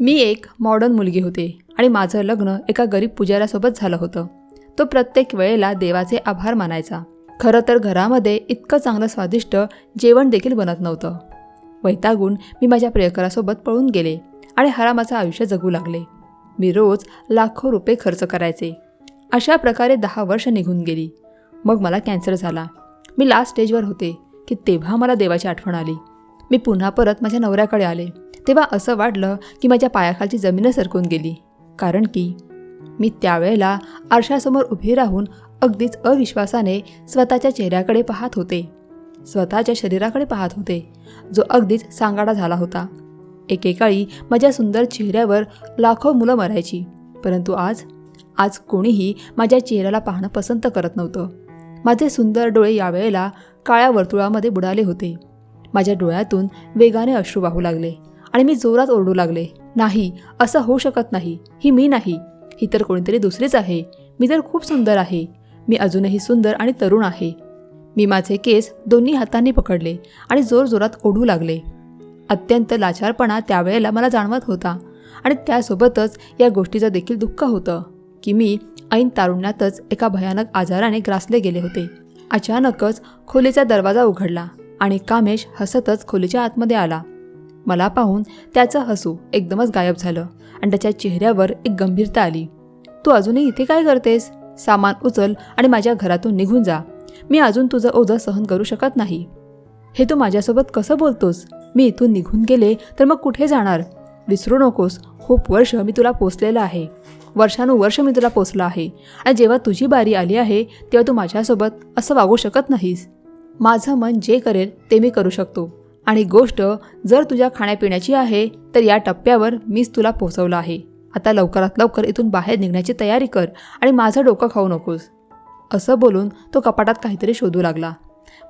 मी एक मॉडर्न मुलगी होते आणि माझं लग्न एका गरीब पुजाऱ्यासोबत झालं होतं. तो प्रत्येक वेळेला देवाचे आभार मानायचा. खरं तर घरामध्ये इतकं चांगलं स्वादिष्ट जेवण देखील बनत नव्हतं. वैतागून मी माझ्या प्रियकरासोबत पळून गेले आणि हरामाचं आयुष्य जगू लागले. मी रोज लाखो रुपये खर्च करायचे. अशा प्रकारे दहा वर्ष निघून गेली. मग मला कॅन्सर झाला. मी लास्ट स्टेजवर होते की तेव्हा मला देवाची आठवण आली. मी पुन्हा परत माझ्या नवऱ्याकडे आले. तेव्हा असं वाटलं की माझ्या पायाखालची जमीन सरकून गेली. कारण की मी त्यावेळेला आरशासमोर उभे राहून अगदीच अविश्वासाने स्वतःच्या चेहऱ्याकडे पाहत होते. स्वतःच्या शरीराकडे पाहत होते. जो अगदीच सांगाडा झाला होता. एकेकाळी माझ्या सुंदर चेहऱ्यावर लाखो मुलं मरायची. परंतु आज आज कोणीही माझ्या चेहऱ्याला पाहणं पसंत करत नव्हतं. माझे सुंदर डोळे यावेळेला काळ्या वर्तुळामध्ये बुडाले होते. माझ्या डोळ्यातून वेगाने अश्रू वाहू लागले आणि मी जोरात ओरडू लागले नाही असं होऊ शकत नाही ही मी नाही ही तर कोणीतरी दुसरीच आहे मी तर खूप सुंदर आहे मी अजूनही सुंदर आणि तरुण आहे. मी माझे केस दोन्ही हातांनी पकडले आणि जोरजोरात ओढू लागले. अत्यंत लाचारपणा त्यावेळेला मला जाणवत होता आणि त्यासोबतच या गोष्टीचं देखील दुःख होतं की मी ऐन तारुण्यातच एका भयानक आजाराने ग्रासले गेले होते. अचानकच खोलीचा दरवाजा उघडला. आणि कामेश हसतच खोलीच्या आतमध्ये आला. मला पाहून त्याचं हसू एकदमच गायब झालं आणि त्याच्या चेहऱ्यावर एक गंभीरता आली. तू अजूनही इथे काय करतेस? सामान उचल आणि माझ्या घरातून निघून जा. मी अजून तुझं ओझं सहन करू शकत नाही. हे तू माझ्यासोबत कसं बोलतोस? मी इथून निघून गेले तर मग कुठे जाणार? विसरू नकोस. खूप वर्ष मी तुला पोचलेलं आहे. वर्षानुवर्ष मी तुला पोचलं आहे. आणि जेव्हा तुझी बारी आली आहे तेव्हा तू माझ्यासोबत असं वागू शकत नाहीस. माझं मन जे करेल ते मी करू शकतो. आणि गोष्ट जर तुझ्या खाण्यापिण्याची आहे तर या टप्प्यावर मीच तुला पोचवलं आहे. आता लवकरात लवकर इथून बाहेर निघण्याची तयारी कर आणि माझं डोकं खाऊ नकोस. असं बोलून तो कपाटात काहीतरी शोधू लागला.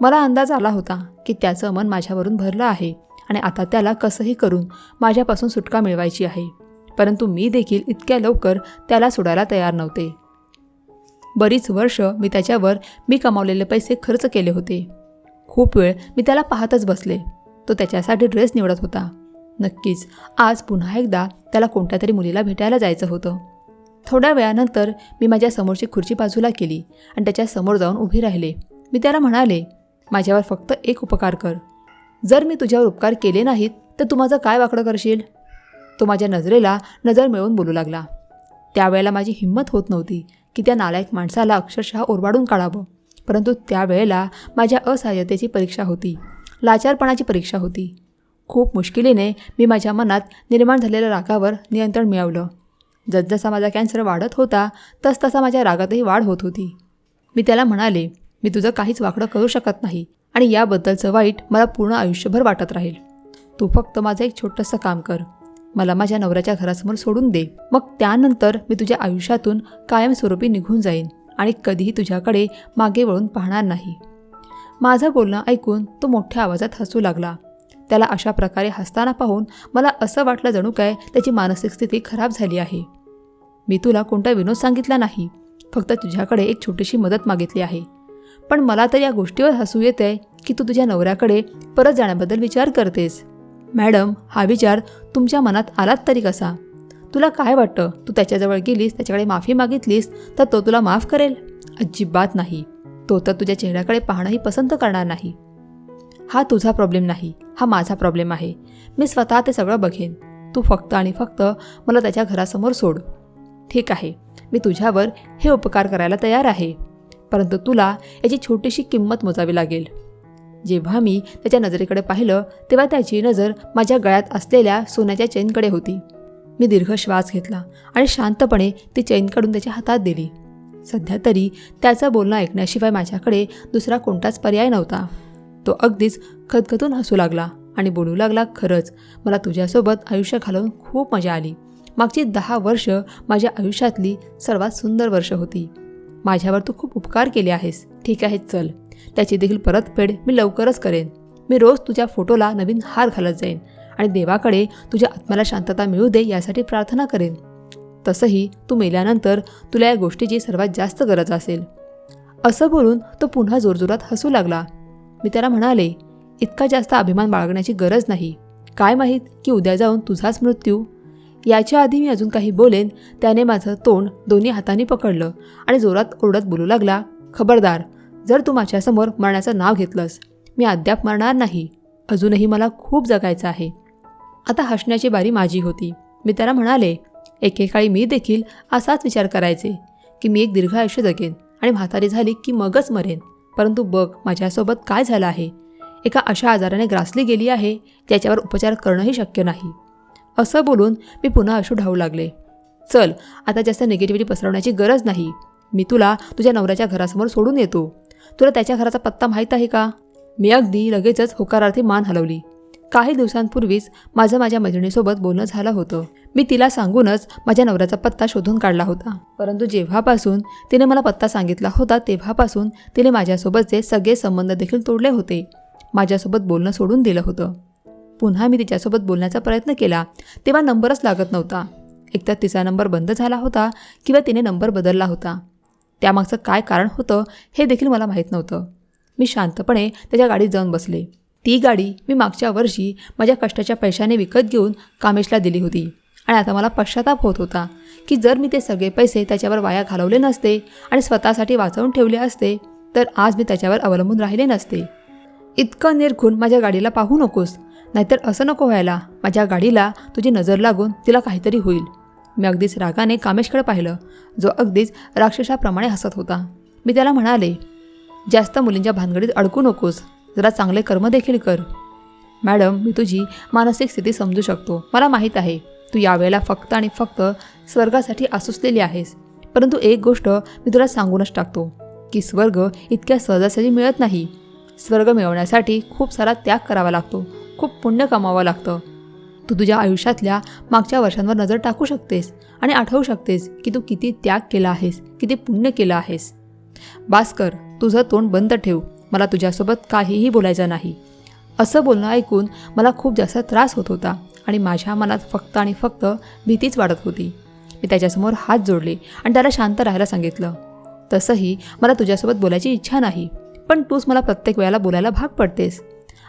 मला अंदाज आला होता की त्याचं मन माझ्यावरून भरलं आहे आणि आता त्याला कसंही करून माझ्यापासून सुटका मिळवायची आहे. परंतु मी देखील इतक्या लवकर त्याला सोडायला तयार नव्हते. बरीच वर्ष मी त्याच्यावर मी कमावलेले पैसे खर्च केले होते. खूप वेळ मी त्याला पाहतच बसले. तो त्याच्यासाठी ड्रेस निवडत होता. नक्कीच आज पुन्हा एकदा त्याला कोणत्या तरी मुलीला भेटायला जायचं होतं. थोड्या वेळानंतर मी माझ्या समोरची खुर्ची बाजूला केली आणि त्याच्यासमोर जाऊन उभी राहिले. मी त्याला म्हणाले माझ्यावर फक्त एक उपकार कर. जर मी तुझ्यावर उपकार केले नाहीत तर तू माझं काय वाकडं करशील? तो माझ्या नजरेला नजर मिळवून बोलू लागला. त्यावेळेला माझी हिंमत होत नव्हती की त्या नालायक माणसाला अक्षरशः ओरबाडून काढावं. परंतु त्यावेळेला माझ्या असहाय्यतेची परीक्षा होती. लाचारपणाची परीक्षा होती. खूप मुश्किलीने मी माझ्या मनात निर्माण झालेल्या रागावर नियंत्रण मिळवलं. जसजसा माझा कॅन्सर वाढत होता तसतसा माझ्या रागातही वाढ होत होती. मी त्याला म्हणाले मी तुझं काहीच वाकडं करू शकत नाही आणि याबद्दलचं वाईट मला पूर्ण आयुष्यभर वाटत राहील. तू फक्त माझं एक छोटंसं काम कर. मला माझ्या नवऱ्याच्या घरासमोर सोडून दे. मग त्यानंतर मी तुझ्या आयुष्यातून कायमस्वरूपी निघून जाईन. आणि कधीही तुझ्याकडे मागे वळून पाहणार नाही. माझं बोलणं ऐकून तो मोठ्या आवाजात हसू लागला. त्याला अशा प्रकारे हसताना पाहून मला असं वाटलं जणू काय त्याची मानसिक स्थिती खराब झाली आहे. मी तुला कोणता विनोद सांगितला नाही. फक्त तुझ्याकडे एक छोटीशी मदत मागितली आहे. पण मला तर या गोष्टीवर हसू येत आहे की तू तुझ्या नवऱ्याकडे परत जाण्याबद्दल विचार करतेस. मॅडम हा विचार तुमच्या मनात आलात तरी कसा? तुला काय वाटतं? तू त्याच्याजवळ गेलीस त्याच्याकडे माफी मागितलीस तर तो तुला माफ करेल. अजिबात नाही. तो तर तुझ्या चेहऱ्याकडे पाहणंही पसंत करणार नाही. हा तुझा प्रॉब्लेम नाही. हा माझा प्रॉब्लेम आहे. मी स्वतः ते सगळं बघेन. तू फक्त आणि फक्त मला त्याच्या घरासमोर सोड. ठीक आहे. मी तुझ्यावर हे उपकार करायला तयार आहे. परंतु तुला याची छोटीशी किंमत मोजावी लागेल. जेव्हा मी त्याच्या नजरेकडे पाहिलं तेव्हा त्याची नजर माझ्या गळ्यात असलेल्या सोन्याच्या चेनकडे होती. मी दीर्घ श्वास घेतला आणि शांतपणे ती चैन काढून त्याच्या हातात दिली. सध्या तरी त्याचं बोलणं ऐकण्याशिवाय माझ्याकडे दुसरा कोणताच पर्याय नव्हता. तो अगदीच खदखदून हसू लागला आणि बोलू लागला खरंच मला तुझ्यासोबत आयुष्य घालवून खूप मजा आली. मागची दहा वर्ष माझ्या आयुष्यातली सर्वात सुंदर वर्ष होती. माझ्यावर तू खूप उपकार केले आहेस. ठीक आहे चल. त्याची देखील परतफेड मी लवकरच करेन. मी रोज तुझ्या फोटोला नवीन हार घालत जाईन. आणि देवाकडे तुझ्या आत्म्याला शांतता मिळू दे यासाठी प्रार्थना करेन. तसंही तू मेल्यानंतर तुला या गोष्टीची सर्वात जास्त गरज असेल. असं बोलून तो पुन्हा जोरजोरात हसू लागला. मी त्याला म्हणाले इतका जास्त अभिमान बाळगण्याची गरज नाही. काय माहीत की उद्या जाऊन तुझाच मृत्यू? याच्या आधी मी अजून काही बोलेन त्याने माझं तोंड दोन्ही हातांनी पकडलं आणि जोरात ओरडत बोलू लागला खबरदार जर तू माझ्यासमोर मरण्याचं नाव घेतलंस मी अद्याप मरणार नाही. अजूनही मला खूप जगायचं आहे. आता हसण्याची बारी माझी होती. मी त्याला म्हणाले एकेकाळी मी देखील असाच विचार करायचे की मी एक दीर्घ आयुष्य जगेन आणि म्हातारी झाली की मगच मरेन. परंतु बघ माझ्यासोबत काय झालं आहे. एका अशा आजाराने ग्रासली गेली आहे ज्याच्यावर उपचार करणंही शक्य नाही. असं बोलून मी पुन्हा अशू ढावू लागले. चल आता जास्त निगेटिव्हिटी पसरवण्याची गरज नाही. मी तुला तुझ्या नवऱ्याच्या घरासमोर सोडून येतो. तुला त्याच्या घराचा पत्ता माहीत आहे का? मी अगदी लगेचच होकारार्थी मान हलवली. काही दिवसांपूर्वीच माझं माझ्या मैत्रिणीसोबत बोलणं झालं होतं. मी तिला सांगूनच माझ्या नवऱ्याचा पत्ता शोधून काढला होता. परंतु जेव्हापासून तिने मला पत्ता सांगितला होता तेव्हापासून तिने माझ्यासोबतचे सगळे संबंध देखील तोडले होते माझ्यासोबत बोलणं सोडून दिलं होतं. पुन्हा मी तिच्यासोबत बोलण्याचा प्रयत्न केला तेव्हा नंबरच लागत नव्हता. एकतर तिचा नंबर बंद झाला होता किंवा तिने नंबर बदलला होता. त्यामागचं काय कारण होतं हे देखील मला माहीत नव्हतं. मी शांतपणे त्याच्या गाडीत जाऊन बसले. ती गाडी मी मागच्या वर्षी माझ्या कष्टाच्या पैशाने विकत घेऊन कामेशला दिली होती. आणि आता मला पश्चाताप होत होता की जर मी ते सगळे पैसे त्याच्यावर वाया घालवले नसते आणि स्वतःसाठी वाचवून ठेवले असते तर आज मी त्याच्यावर अवलंबून राहिले नसते. इतकं निरखून माझ्या गाडीला पाहू नकोस नाहीतर असं नको व्हायला माझ्या गाडीला तुझी नजर लागून तिला काहीतरी होईल. मी अगदीच रागाने कामेशकडे पाहिलं जो अगदीच राक्षसाप्रमाणे हसत होता. मी त्याला म्हणाले जास्त मुलींच्या भानगडीत अडकू नकोस. जरा चांगले कर्म देखील कर. मॅडम मी तुझी मानसिक स्थिती समजू शकतो. मला माहीत आहे तू यावेळेला फक्त आणि फक्त स्वर्गासाठी आसुसलेली आहेस. परंतु एक गोष्ट मी तुला सांगूनच टाकतो की स्वर्ग इतक्या सहजासहजी मिळत नाही. स्वर्ग मिळवण्यासाठी खूप सारा त्याग करावा लागतो खूप पुण्य कमावं लागतं. तू तुझ्या आयुष्यातल्या मागच्या वर्षांवर नजर टाकू शकतेस आणि आठवू शकतेस की तू किती त्याग केला आहेस किती पुण्य केलं आहेस. भास्कर तुझं तोंड बंद ठेव. मला तुझ्यासोबत काहीही बोलायचं नाही. असं बोलणं ऐकून मला खूप जास्त त्रास होत होता आणि माझ्या मनात फक्त आणि फक्त भीतीच वाढत होती. मी त्याच्यासमोर हात जोडले आणि त्याला शांत राहायला सांगितलं. तसंही मला तुझ्यासोबत बोलायची इच्छा नाही पण तूच मला प्रत्येक वेळेला बोलायला भाग पडतेस.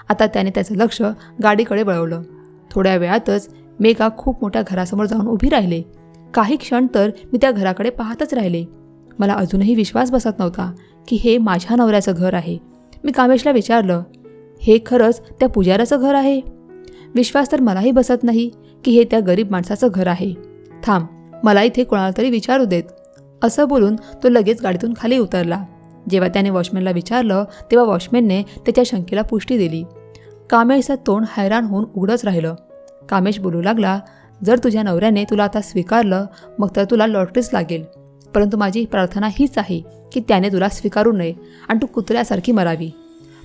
आता त्याने त्याचं लक्ष गाडीकडे वळवलं. थोड्या वेळातच मेघा खूप मोठ्या घरासमोर जाऊन उभी राहिले. काही क्षण तर मी त्या घराकडे पाहतच राहिले. मला अजूनही विश्वास बसत नव्हता. की हे माझ्या नवऱ्याचं घर आहे. मी कामेशला विचारलं हे खरंच त्या पुजाऱ्याचं घर आहे? विश्वास तर मलाही बसत नाही की हे त्या गरीब माणसाचं घर आहे. थांब मला इथे कोणाला तरी विचारू देत. असं बोलून तो लगेच गाडीतून खाली उतरला. जेव्हा त्याने वॉचमॅनला विचारलं तेव्हा वॉचमॅनने त्याच्या शंकेला पुष्टी दिली. कामेशचं तोंड हैराण होऊन उघडच राहिलं. कामेश बोलू लागला जर तुझ्या नवऱ्याने तुला आता स्वीकारलं मग तर तुला लॉटरीच लागेल. परंतु माझी प्रार्थना हीच आहे की त्याने तुला स्वीकारू नये आणि तू कुत्र्यासारखी मरावी.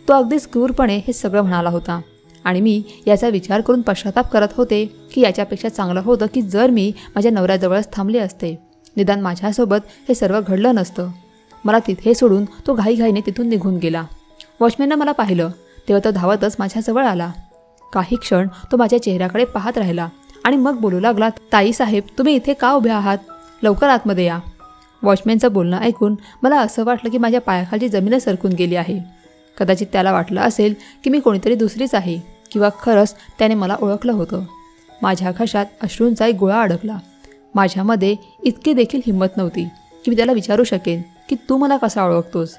तो अगदीच क्रूरपणे हे सगळं म्हणाला होता. आणि मी याचा विचार करून पश्चाताप करत होते की याच्यापेक्षा चांगलं होतं की जर मी माझ्या नवऱ्याजवळच थांबले असते. निदान माझ्यासोबत हे सर्व घडलं नसतं. मला तिथे सोडून तो घाईघाईने तिथून निघून गेला. वॉचमॅननं मला पाहिलं. तेव्हा तो धावतच माझ्याजवळ आला. काही क्षण तो माझ्या चेहऱ्याकडे पाहत राहिला आणि मग बोलू लागला ताई साहेब तुम्ही इथे का उभे आहात? लवकर आतमध्ये या. वॉचमॅनचं बोलणं ऐकून मला असं वाटलं की माझ्या पायाखालची जमीनच सरकून गेली आहे. कदाचित त्याला वाटलं असेल की मी कोणीतरी दुसरीच आहे किंवा खरंच त्याने मला ओळखलं होतं. माझ्या घशात अश्रूंचा एक गोळा अडकला. माझ्यामध्ये इतकी देखील हिंमत नव्हती की मी त्याला विचारू शकेन की तू मला कसा ओळखतोस.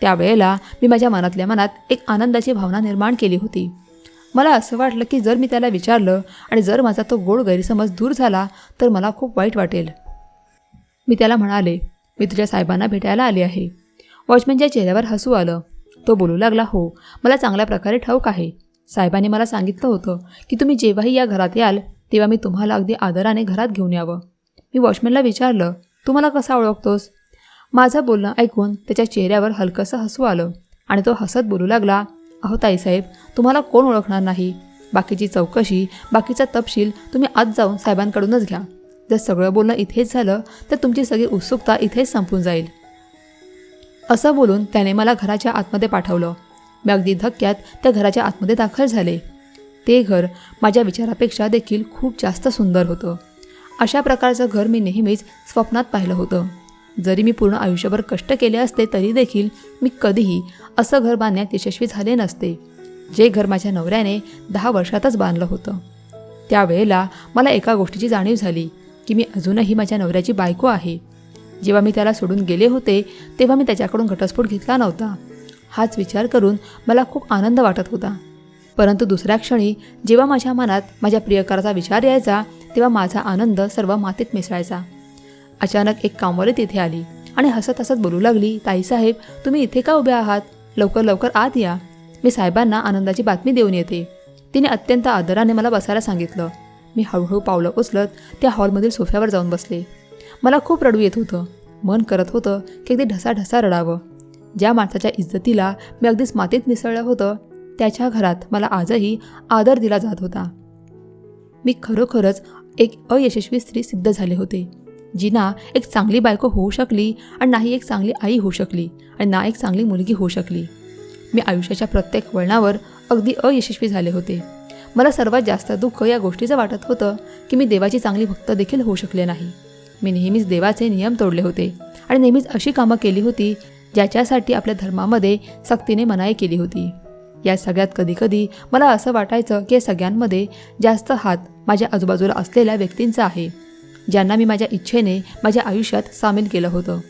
त्यावेळेला मी माझ्या मनातल्या मनात एक आनंदाची भावना निर्माण केली होती. मला असं वाटलं की जर मी त्याला विचारलं आणि जर माझा तो गोड गैरसमज दूर झाला तर मला खूप वाईट वाटेल. मी त्याला म्हणाले मी तुझ्या साहेबांना भेटायला आले आहे. वॉचमॅनच्या चेहऱ्यावर हसू आलं. तो बोलू लागला हो मला चांगल्या प्रकारे ठाऊक आहे. साहेबांनी मला सांगितलं होतं की तुम्ही जेव्हाही या घरात याल तेव्हा मी तुम्हाला अगदी आदराने घरात घेऊन यावं. मी वॉचमॅनला विचारलं तू मला कसा ओळखतोस? माझं बोलणं ऐकून त्याच्या चेहऱ्यावर हलकंसं हसू आलं आणि तो हसत बोलू लागला अहो ताईसाहेब तुम्हाला कोण ओळखणार नाही? बाकीची चौकशी बाकीचा तपशील तुम्ही आज जाऊन साहेबांकडूनच घ्या. जर सगळं बोलणं इथेच झालं तर तुमची सगळी उत्सुकता इथेच संपून जाईल. असं बोलून त्याने मला घराच्या आतमध्ये पाठवलं. मी अगदी धक्क्यात त्या घराच्या आतमध्ये दाखल झाले. ते घर माझ्या विचारापेक्षा देखील खूप जास्त सुंदर होतं. अशा प्रकारचं घर मी नेहमीच स्वप्नात पाहिलं होतं. जरी मी पूर्ण आयुष्यभर कष्ट केले असते तरी देखील मी कधीही असं घर बांधण्यात यशस्वी झाले नसते जे घर माझ्या नवऱ्याने दहा वर्षातच बांधलं होतं. त्यावेळेला मला एका गोष्टीची जाणीव झाली. की मी अजूनही माझ्या नवऱ्याची बायको आहे. जेव्हा मी त्याला सोडून गेले होते तेव्हा मी त्याच्याकडून घटस्फोट घेतला नव्हता. हाच विचार करून मला खूप आनंद वाटत होता. परंतु दुसऱ्या क्षणी जेव्हा माझ्या मनात माझ्या प्रियकराचा विचार यायचा तेव्हा माझा आनंद सर्व मातीत मिसळायचा. अचानक एक कामवाली तिथे आली आणि हसत हसत बोलू लागली ताईसाहेब तुम्ही इथे का उभे आहात? लवकर लवकर आत या. मी साहेबांना आनंदाची बातमी देऊन येते. तिने अत्यंत आदराने मला बसायला सांगितलं. मी हळूहळू पावलं उचलत त्या हॉलमधील सोफ्यावर जाऊन बसले. मला खूप रडू येत होतं. मन करत होतं की अगदी ढसाढसा रडावं. ज्या माणसाच्या इज्जतीला मी अगदीच मातीत मिसळलं होतं त्याच्या घरात मला आजही आदर दिला जात होता. मी खरोखरच एक अयशस्वी स्त्री सिद्ध झाले होते जी ना एक चांगली बायको होऊ शकली आणि नाही एक चांगली आई होऊ शकली आणि ना एक चांगली मुलगी होऊ शकली. मी आयुष्याच्या प्रत्येक वळणावर अगदी अयशस्वी झाले होते. मला सर्वात जास्त दुःख या गोष्टीचं वाटत होतं की मी देवाची चांगली भक्त देखील होऊ शकले नाही. मी नेहमीच देवाचे नियम तोडले होते आणि नेहमीच अशी कामं केली होती ज्याच्यासाठी आपल्या धर्मामध्ये सक्तीने मनाई केली होती. या सगळ्यात कधीकधी मला असं वाटायचं की या सगळ्यांमध्ये जास्त हात माझ्या आजूबाजूला असलेल्या व्यक्तींचा आहे ज्यांना मी माझ्या इच्छेने माझ्या आयुष्यात सामील केलं होतं.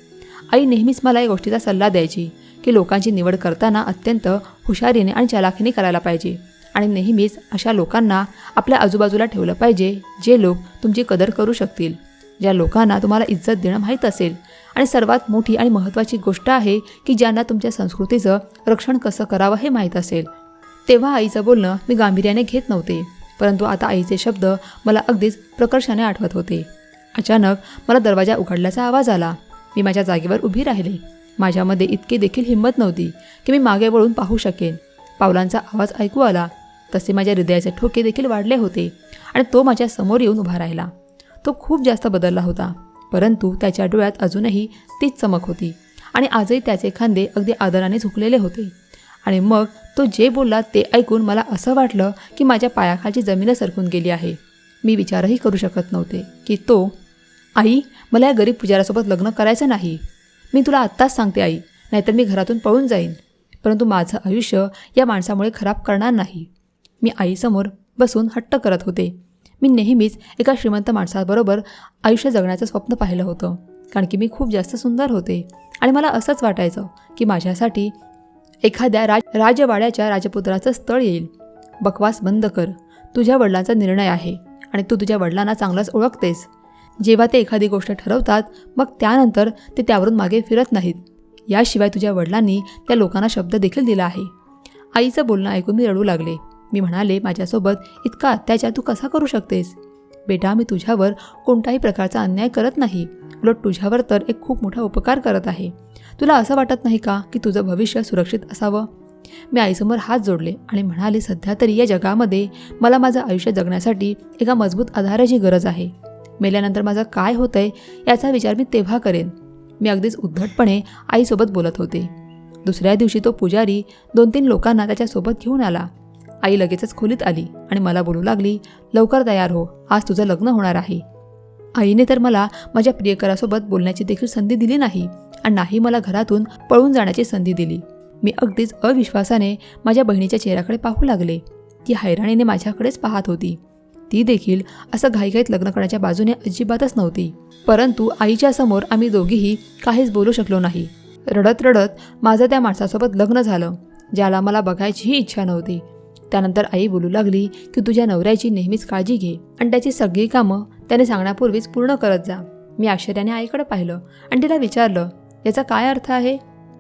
आई नेहमीच मला या गोष्टीचा सल्ला द्यायची की लोकांची निवड करताना अत्यंत हुशारीने आणि चलाखीने करायला पाहिजे. आणि नेहमीच अशा लोकांना आपल्या आजूबाजूला ठेवलं पाहिजे जे लोक तुमची कदर करू शकतील. ज्या लोकांना तुम्हाला इज्जत देणं माहीत असेल. आणि सर्वात मोठी आणि महत्त्वाची गोष्ट आहे की ज्यांना तुमच्या संस्कृतीचं रक्षण कसं करावं हे माहीत असेल. तेव्हा आईचं बोलणं मी गांभीर्याने घेत नव्हते परंतु आता आईचे शब्द मला अगदीच प्रकर्षाने आठवत होते. अचानक मला दरवाजा उघडल्याचा आवाज आला. मी माझ्या जागेवर उभी राहिले. माझ्यामध्ये इतकी देखील हिंमत नव्हती की मी मागे वळून पाहू शकेन. पावलांचा आवाज ऐकू आला. तसे माझ्या हृदयाचे ठोके देखील वाढले होते आणि तो माझ्यासमोर येऊन उभा राहिला. तो खूप जास्त बदलला होता परंतु त्याच्या डोळ्यात अजूनही तीच चमक होती आणि आजही त्याचे खांदे अगदी आदराने झुकलेले होते. आणि मग तो जे बोलला ते ऐकून मला असं वाटलं की माझ्या पायाखालची जमीन सरकून गेली आहे. मी विचारही करू शकत नव्हते की तो आई मला या गरीब पुजाऱ्यासोबत लग्न करायचं नाही. मी तुला आत्ताच सांगते आई नाहीतर मी घरातून पळून जाईन. परंतु माझं आयुष्य या माणसामुळे खराब करणार नाही. मी आईसमोर बसून हट्ट करत होते. मी नेहमीच एका श्रीमंत माणसाबरोबर आयुष्य जगण्याचं स्वप्न पाहिलं होतं. कारण की मी खूप जास्त सुंदर होते. आणि मला असंच वाटायचं की माझ्यासाठी एखाद्या राज राजवाड्याच्या राजपुत्राचं स्थळ येईल. बकवास बंद कर. तुझ्या वडिलांचा निर्णय आहे. आणि तू तुझ्या वडिलांना चांगलाच ओळखतेस. जेव्हा ते एखादी गोष्ट ठरवतात मग त्यानंतर ते त्यावरून मागे फिरत नाहीत. याशिवाय तुझ्या वडिलांनी त्या लोकांना शब्द देखील दिला आहे. आईचं बोलणं ऐकून मी रडू लागले. मी म्हणाले माझ्यासोबत इतका अत्याचार तू कसा करू शकतेस? बेटा मी तुझ्यावर कोणताही प्रकारचा अन्याय करत नाही. उलट तुझ्यावर तर एक खूप मोठा उपकार करत आहे. तुला असं वाटत नाही का की तुझं भविष्य सुरक्षित असावं? मी आईसमोर हात जोडले आणि म्हणाले सध्या तरी या जगामध्ये मला माझं आयुष्य जगण्यासाठी एका मजबूत आधाराची गरज आहे. मेल्यानंतर माझं काय होतंय याचा विचार मी तेव्हा करेन. मी अगदीच उद्धटपणे आईसोबत बोलत होते. दुसऱ्या दिवशी तो पुजारी दोन तीन लोकांना त्याच्यासोबत घेऊन आला. आई लगेचच खोलीत आली आणि मला बोलू लागली लवकर तयार हो आज तुझं लग्न होणार आहे. आईने तर मला माझ्या प्रियकरासोबत बोलण्याची देखील संधी दिली नाही आणि नाही मला घरातून पळून जाण्याची संधी दिली. मी अगदीच अविश्वासाने माझ्या बहिणीच्या चेहऱ्याकडे पाहू लागले. ती हैराणीने माझ्याकडेच पाहत होती. ती देखील असं घाईघाईत लग्न करण्याच्या बाजूने अजिबातच नव्हती. परंतु आईच्या समोर आम्ही दोघीही काहीच बोलू शकलो नाही. रडत रडत माझं त्या माणसासोबत लग्न झालं ज्याला मला बघायचीही इच्छा नव्हती. त्यानंतर आई बोलू लागली की तुझ्या नवऱ्याची नेहमीच काळजी घे आणि त्याची सगळी कामं त्याने सांगण्यापूर्वीच पूर्ण करत जा. मी आश्चर्याने आईकडे पाहिलं आणि तिला विचारलं याचा काय अर्थ आहे?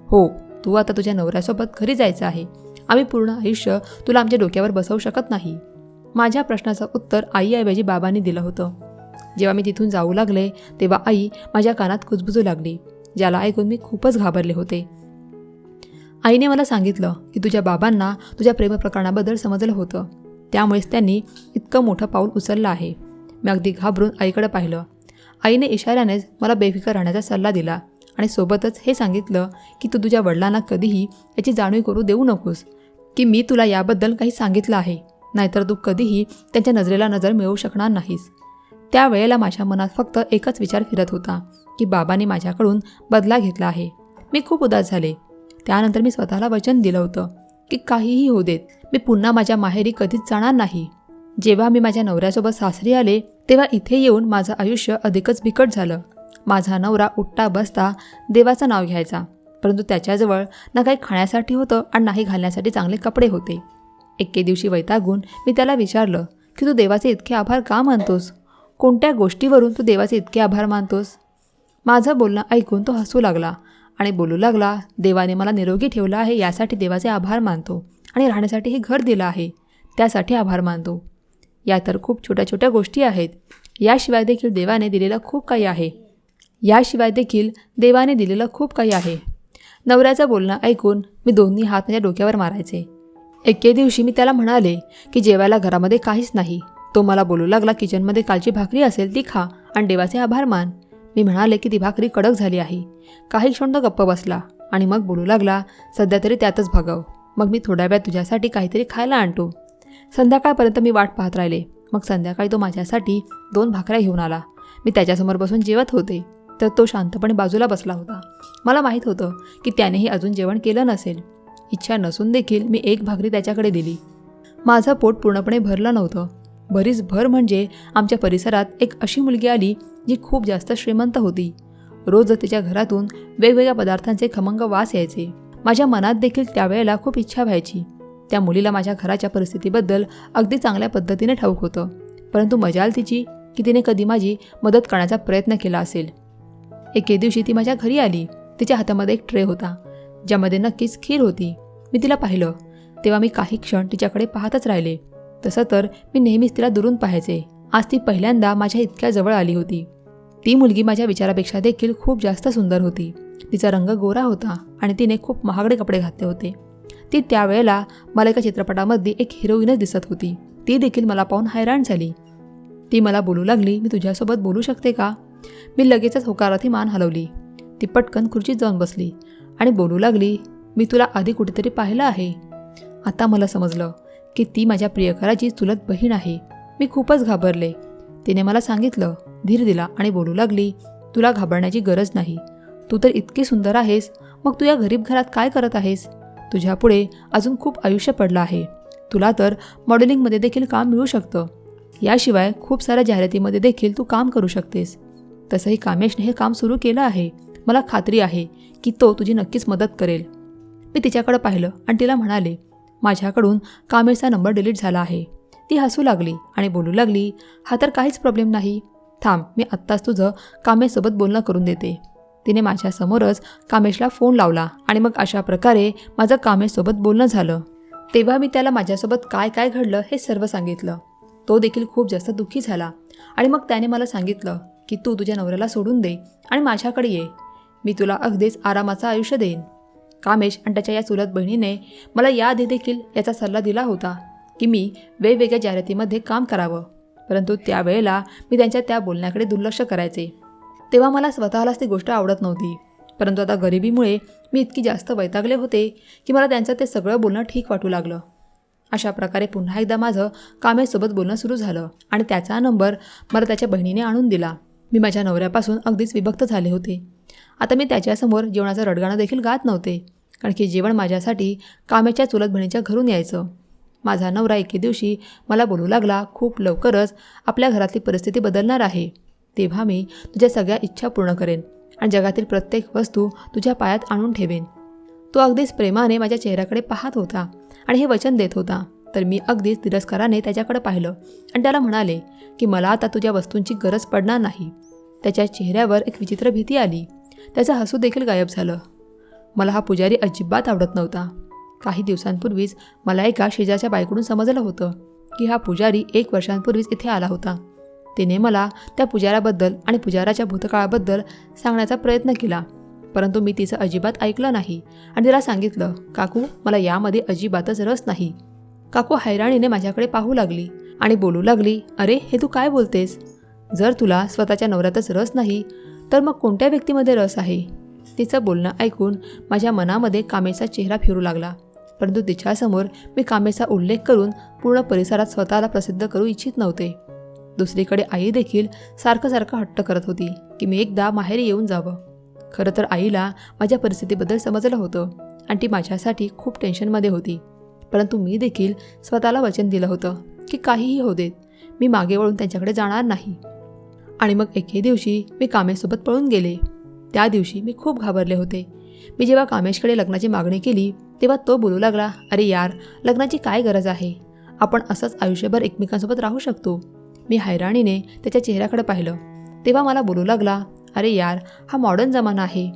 हो तू आता तुझ्या नवऱ्यासोबत घरी जायचं आहे. आम्ही पूर्ण आयुष्य तुला आमच्या डोक्यावर बसवू शकत नाही. माझ्या प्रश्नाचं उत्तर आईऐवजी बाबांनी दिलं होतं. जेव्हा मी तिथून जाऊ लागले तेव्हा आई माझ्या कानात कुजबुजू लागली ज्याला ऐकून मी खूपच घाबरले होते. आईने मला सांगितलं की तुझ्या बाबांना तुझ्या प्रेमप्रकरणाबद्दल समजलं होतं. त्यामुळेच त्यांनी इतकं मोठं पाऊल उचललं आहे. मी अगदी घाबरून आईकडे पाहिलं. आईने इशाऱ्यानेच मला बेफिकर राहण्याचा सल्ला दिला आणि सोबतच हे सांगितलं की तू तुझ्या वडिलांना कधीही याची जाणीव करू देऊ नकोस की मी तुला याबद्दल काही सांगितलं आहे. नाहीतर तू कधीही त्यांच्या नजरेला नजर मिळवू शकणार नाहीस. त्यावेळेला माझ्या मनात फक्त एकच विचार फिरत होता की बाबांनी माझ्याकडून बदला घेतला आहे. मी खूप उदास झाले. त्यानंतर मी स्वतःला वचन दिलं होतं की काहीही होऊ देत मी पुन्हा माझ्या माहेरी कधीच जाणार नाही. जेव्हा मी माझ्या नवऱ्यासोबत सासरी आले तेव्हा इथे येऊन माझं आयुष्य अधिकच बिकट झालं. माझा नवरा उठता बसता देवाचं नाव घ्यायचा परंतु त्याच्याजवळ ना काही खाण्यासाठी होतं आणि नाही घालण्यासाठी चांगले कपडे होते. एके दिवशी वैतागून मी त्याला विचारलं की तू देवाचे इतके आभार का मानतोस? कोणत्या गोष्टीवरून तू देवाचे इतके आभार मानतोस? माझं बोलणं ऐकून तो हसू लागला. आणि बोलू लागला देवाने मला निरोगी ठेवलं आहे यासाठी देवाचे आभार मानतो आणि राहण्यासाठी हे घर दिलं आहे त्यासाठी आभार मानतो. या तर खूप छोट्या छोट्या गोष्टी आहेत. याशिवाय देखील देवाने दिलेलं खूप काही आहे. याशिवाय देखील देवाने दिलेलं खूप काही आहे. नवऱ्याचं बोलणं ऐकून मी दोन्ही हात माझ्या डोक्यावर मारायचे. एके दिवशी मी त्याला म्हणाले की जेवायला घरामध्ये काहीच नाही. तो मला बोलू लागला किचनमध्ये कालची भाकरी असेल ती खा आणि देवाचे आभार मान. मी म्हणाले की ती भाकरी कडक झाली आहे. काही क्षण तो गप्प बसला आणि मग बोलू लागला सध्या तरी त्यातच भागाव. मग मी थोड्या वेळ तुझ्यासाठी काहीतरी खायला आणतो. संध्याकाळपर्यंत मी वाट पाहत राहिले. मग संध्याकाळी तो माझ्यासाठी दोन भाकऱ्या घेऊन आला. मी त्याच्यासमोर बसून जेवत होते तर तो शांतपणे बाजूला बसला होता. मला माहीत होतं की त्यानेही अजून जेवण केलं नसेल. इच्छा नसून देखील मी एक भाकरी त्याच्याकडे दिली. माझं पोट पूर्णपणे भरलं नव्हतं. बरीच भर म्हणजे आमच्या परिसरात एक अशी मुलगी आली जी खूप जास्त श्रीमंत होती. रोज तिच्या घरातून वेगवेगळ्या पदार्थांचे खमंग वास यायचे. माझ्या मनात देखील त्यावेळेला खूप इच्छा व्हायची. त्या मुलीला माझ्या घराच्या परिस्थितीबद्दल अगदी चांगल्या पद्धतीने ठाऊक होतं. परंतु मजाल तिची की तिने कधी माझी मदत करण्याचा प्रयत्न केला असेल. एके दिवशी ती माझ्या घरी आली. तिच्या हातामध्ये एक ट्रे होता. ज्यामध्ये नक्कीच खीर होती. मी तिला पाहिलं. तेव्हा मी काही क्षण तिच्याकडे पाहतच राहिले. तसं तर मी नेहमीच तिला दुरून पाहायचे. आज ती पहिल्यांदा माझ्या इतक्या जवळ आली होती. ती मुलगी माझ्या विचारापेक्षा देखील खूप जास्त सुंदर होती. तिचा रंग गोरा होता आणि तिने खूप महागडे कपडे घातले होते. ती त्यावेळेला मला एका चित्रपटामध्ये एक हिरोईनच दिसत होती. ती देखील मला पाहून हैराण झाली. ती मला बोलू लागली मी तुझ्यासोबत बोलू शकते का? मी लगेचच होकारार्थी मान हलवली. ती पटकन खुर्चीत जाऊन बसली आणि बोलू लागली मी तुला आधी कुठेतरी पाहिलं आहे. आता मला समजलं की ती माझ्या प्रियकराची चुलत बहीण आहे. मी खूपच घाबरले. तिने मला सांगितलं धीर दिला आणि बोलू लागली तुला घाबरण्याची गरज नाही. तू तर इतकी सुंदर आहेस. मग तू या गरीब घरात काय करत आहेस? तुझ्यापुढे अजून खूप आयुष्य पडलं आहे. तुला तर मॉडेलिंगमध्ये देखील काम मिळू शकतं. याशिवाय खूप साऱ्या जाहिरातीमध्ये देखील तू काम करू शकतेस. तसंही कामेशने हे काम सुरू केलं आहे. मला खात्री आहे की तो तुझी नक्कीच मदत करेल. मी तिच्याकडं पाहिलं आणि तिला म्हणाले माझ्याकडून कामेशचा नंबर डिलीट झाला आहे. ती हसू लागली आणि बोलू लागली हा तर काहीच प्रॉब्लेम नाही. थांब मी आत्ताच तुझं कामेसोबत बोलणं करून देते. तिने माझ्यासमोरच कामेशला फोन लावला आणि मग अशा प्रकारे माझं कामेशसोबत बोलणं झालं. तेव्हा मी त्याला माझ्यासोबत काय काय घडलं हे सर्व सांगितलं. तो देखील खूप जास्त दुःखी झाला आणि मग त्याने मला सांगितलं की तू तुझ्या नवऱ्याला सोडून दे आणि माझ्याकडे ये. मी तुला अगदीच आरामाचं आयुष्य देईन. कामेश आणि त्याच्या या चुलत बहिणीने मला याआधी देखील याचा सल्ला दिला होता. की मी वेगवेगळ्या जाहिरातीमध्ये काम करावं. परंतु त्यावेळेला मी त्यांच्या त्या बोलण्याकडे दुर्लक्ष करायचे. तेव्हा मला स्वतःलाच ती गोष्ट आवडत नव्हती. परंतु आता गरिबीमुळे मी इतकी जास्त वैतागले होते की मला त्यांचं ते सगळं बोलणं ठीक वाटू लागलं. अशा प्रकारे पुन्हा एकदा माझं कामेसोबत बोलणं सुरू झालं आणि त्याचा नंबर मला त्याच्या बहिणीने आणून दिला. मी माझ्या नवऱ्यापासून अगदीच विभक्त झाले होते. आता मी त्याच्यासमोर जेवणाचं रडगाणं देखील गात नव्हते कारण की जेवण माझ्यासाठी कामेच्या चुलत बहिणीच्या घरून यायचं. माझा नवरा एके दिवशी मला बोलू लागला खूप लवकरच आपल्या घरातली परिस्थिती बदलणार आहे. तेव्हा मी तुझ्या सगळ्या इच्छा पूर्ण करेन आणि जगातील प्रत्येक वस्तू तुझ्या पायात आणून ठेवेन. तो अगदीच प्रेमाने माझ्या चेहऱ्याकडे पाहत होता आणि हे वचन देत होता. तर मी अगदीच तिरस्काराने त्याच्याकडे पाहिलं आणि त्याला म्हणाले की मला आता तुझ्या वस्तूंची गरज पडणार नाही. त्याच्या चेहऱ्यावर एक विचित्र भीती आली. त्याचं हसू देखील गायब झालं. मला हा पुजारी अजिबात आवडत नव्हता. काही दिवसांपूर्वीच मला एका शेजारच्या बाईकडून समजलं होतं की हा पुजारी एक वर्षांपूर्वीच इथे आला होता. तिने मला त्या पुजाराबद्दल आणि पुजाराच्या भूतकाळाबद्दल सांगण्याचा प्रयत्न केला परंतु मी तिचं अजिबात ऐकलं नाही आणि तिला सांगितलं काकू मला यामध्ये अजिबातच रस नाही. काकू हैराणीने माझ्याकडे पाहू लागली आणि बोलू लागली अरे हे तू काय बोलतेस? जर तुला स्वतःच्या नवऱ्यातच रस नाही तर मग कोणत्या व्यक्तीमध्ये रस आहे? तिचं बोलणं ऐकून माझ्या मनामध्ये कामेचा चेहरा फिरू लागला. परंतु तिच्यासमोर मी कामेचा उल्लेख करून पूर्ण परिसरात स्वतःला प्रसिद्ध करू इच्छित नव्हते. दुसरीकडे आई देखील सारखं सारखं हट्ट करत होती की मी एकदा माहेरी येऊन जावं. खरं तर आईला माझ्या परिस्थितीबद्दल समजलं होतं आणि ती माझ्यासाठी खूप टेन्शनमध्ये होती. परंतु मी देखील स्वतःला वचन दिलं होतं की काहीही होऊ देत मी मागे वळून त्यांच्याकडे जाणार नाही. आणि मग एके दिवशी मी कामेसोबत पळून गेले. त्या दिवशी मी खूप घाबरले होते. मी जेव्हा कामेशकडे लग्नाची मागणी केली तेव्हा तो बोलू लागला अरे यार लग्नाची काय गरज आहे? आपण असंच आयुष्यभर एकमेकांसोबत राहू शकतो. मी हैराणीने त्याच्या चेहऱ्याकडे पाहिलं. तेव्हा मला बोलू लागला अरे यार हा मॉडर्न जमाना आहे.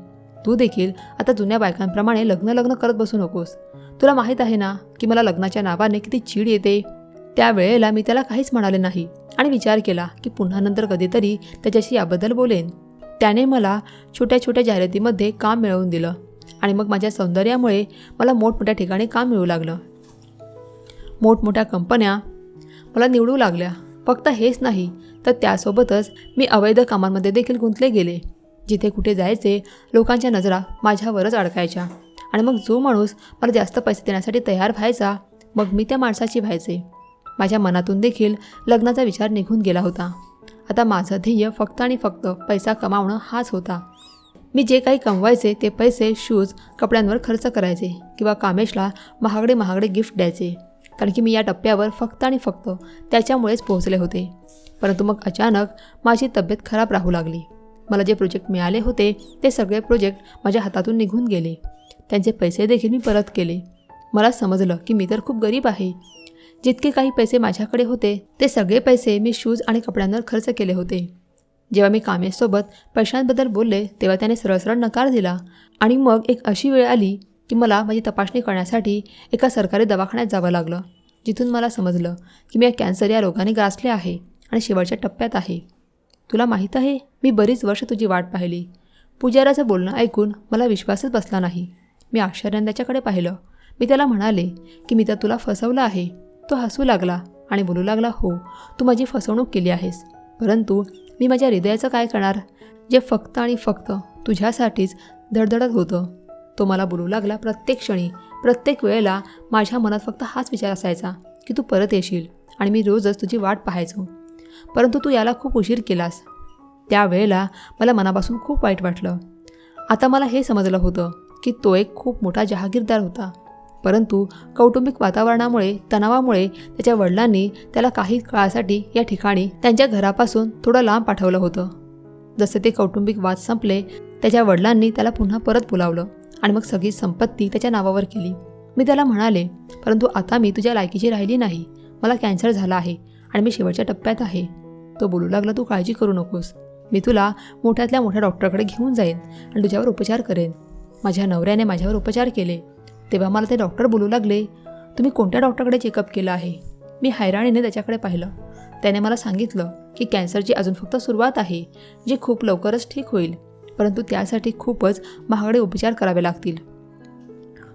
तू देखील आता जुन्या बायकांप्रमाणे लग्न लग्न करत बसू नकोस. तुला माहीत आहे ना की मला लग्नाच्या नावाने किती चीड येते? त्यावेळेला मी त्याला काहीच म्हणाले नाही आणि विचार केला की पुन्हा नंतर कधीतरी त्याच्याशी याबद्दल बोलेन. त्याने मला छोट्या छोट्या जाहिरातीमध्ये काम मिळवून दिलं आणि मग माझ्या सौंदर्यामुळे मला मोठमोठ्या ठिकाणी काम मिळू लागलं. मोठमोठ्या कंपन्या मला निवडू लागल्या. फक्त हेच नाही तर त्यासोबतच मी अवैध कामांमध्ये देखील गुंतले गेले जिथे कुठे जायचे लोकांच्या नजरा माझ्यावरच अडकायच्या. आणि मग जो माणूस मला जास्त पैसे देण्यासाठी तयार व्हायचा मग मी त्या माणसाची व्हायचे. माझ्या मनातून देखील लग्नाचा विचार निघून गेला होता. आता माझं ध्येय फक्त आणि फक्त पैसा कमावणं हाच होता. मी जे काही कमवायचे ते पैसे शूज कपड्यांवर खर्च करायचे किंवा कामेशला महागडे महागडे गिफ्ट द्यायचे. कारण की मी या टप्प्यावर फक्त आणि फक्त त्याच्यामुळेच पोहोचले होते. परंतु मग अचानक माझी तब्येत खराब राहू लागली. मला जे प्रोजेक्ट मिळाले होते ते सगळे प्रोजेक्ट माझ्या हातातून निघून गेले. त्यांचे पैसे देखील मी परत केले. मला समजलं की मी तर खूप गरीब आहे. जितके काही पैसे माझ्याकडे होते ते सगळे पैसे मी शूज आणि कपड्यांवर खर्च केले होते. जेव्हा मी कामेशसोबत पैशांबद्दल बोलले तेव्हा त्याने सरळसरळ नकार दिला आणि मग एक अशी वेळ आली की मला माझी तपासणी करण्यासाठी एका सरकारी दवाखान्यात जावं लागलं जिथून मला समजलं की मी या कॅन्सर या रोगाने ग्रासले आहे आणि शेवटच्या टप्प्यात आहे. तुला माहीत आहे मी बरीच वर्ष तुझी वाट पाहिली. पुजाराचं बोलणं ऐकून मला विश्वासच बसला नाही. मी आश्चर्याने त्याच्याकडे पाहिलं. मी त्याला म्हणाले की मी तर तुला फसवलं आहे. तो हसू लागला आणि बोलू लागला हो तू माझी फसवणूक केली आहेस. परंतु मी माझ्या हृदयाचं काय करणार? जे फक्त आणि फक्त तुझ्यासाठीच धडधडत होतं. तो मला बोलू लागला प्रत्येक क्षणी प्रत्येक वेळेला माझ्या मनात फक्त हाच विचार असायचा की तू परत येशील आणि मी रोजच तुझी वाट पाहायचो. परंतु तू याला खूप उशीर केलास. त्यावेळेला मला मनापासून खूप वाईट वाटलं. आता मला हे समजलं होतं की तो एक खूप मोठा जहागीरदार होता. परंतु कौटुंबिक वातावरणामुळे तणावामुळे त्याच्या वडिलांनी त्याला काही काळासाठी या ठिकाणी त्यांच्या घरापासून थोडं लांब पाठवलं होतं. जसे ते कौटुंबिक वाद संपले त्याच्या वडिलांनी त्याला पुन्हा परत बोलावलं आणि मग सगळी संपत्ती त्याच्या नावावर केली. मी त्याला म्हणाले परंतु आता मी तुझ्या लायकीची राहिली नाही. मला कॅन्सर झाला आहे आणि मी शेवटच्या टप्प्यात आहे. तो बोलू लागला तू काळजी करू नकोस. मी तुला मोठ्यातल्या मोठ्या डॉक्टरकडे घेऊन जाईन आणि तुझ्यावर उपचार करेन. माझ्या नवऱ्याने माझ्यावर उपचार केले. तेव्हा मला ते डॉक्टर बोलू लागले तुम्ही कोणत्या डॉक्टरकडे चेकअप केलं आहे? मी हैराणीने त्याच्याकडे पाहिलं. त्याने मला सांगितलं की कॅन्सरची अजून फक्त सुरुवात आहे जी खूप लवकरच ठीक होईल परंतु त्यासाठी खूपच महागडे उपचार करावे लागतील.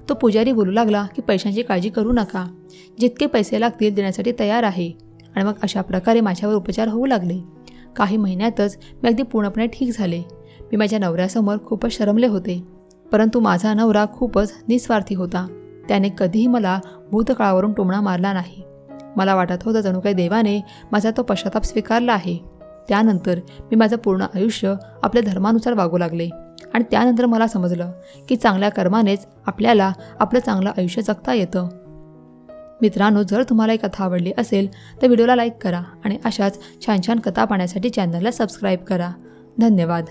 तो पुजारी बोलू लागला की पैशांची काळजी करू नका जितके पैसे लागतील देण्यासाठी तयार आहे आणि मग अशा प्रकारे माझ्यावर उपचार होऊ लागले. काही महिन्यातच मी अगदी पूर्णपणे ठीक झाले. मी माझ्या नवऱ्यासमोर खूपच शरमले होते. परंतु माझा नवरा खूपच निस्वार्थी होता. त्याने कधीही मला भूतकाळावरून टोमणा मारला नाही. मला वाटत होतं जणू काही देवाने माझा तो पश्चाताप स्वीकारला आहे. त्यानंतर मी माझं पूर्ण आयुष्य आपल्या धर्मानुसार वागू लागले आणि त्यानंतर मला समजलं की चांगल्या कर्मानेच आपल्याला आपलं चांगलं आयुष्य जगता येतं. मित्रांनो जर तुम्हाला ही कथा आवडली असेल तर व्हिडिओला लाईक करा आणि अशाच छान छान कथा पाहण्यासाठी चॅनलला सबस्क्राईब करा. धन्यवाद.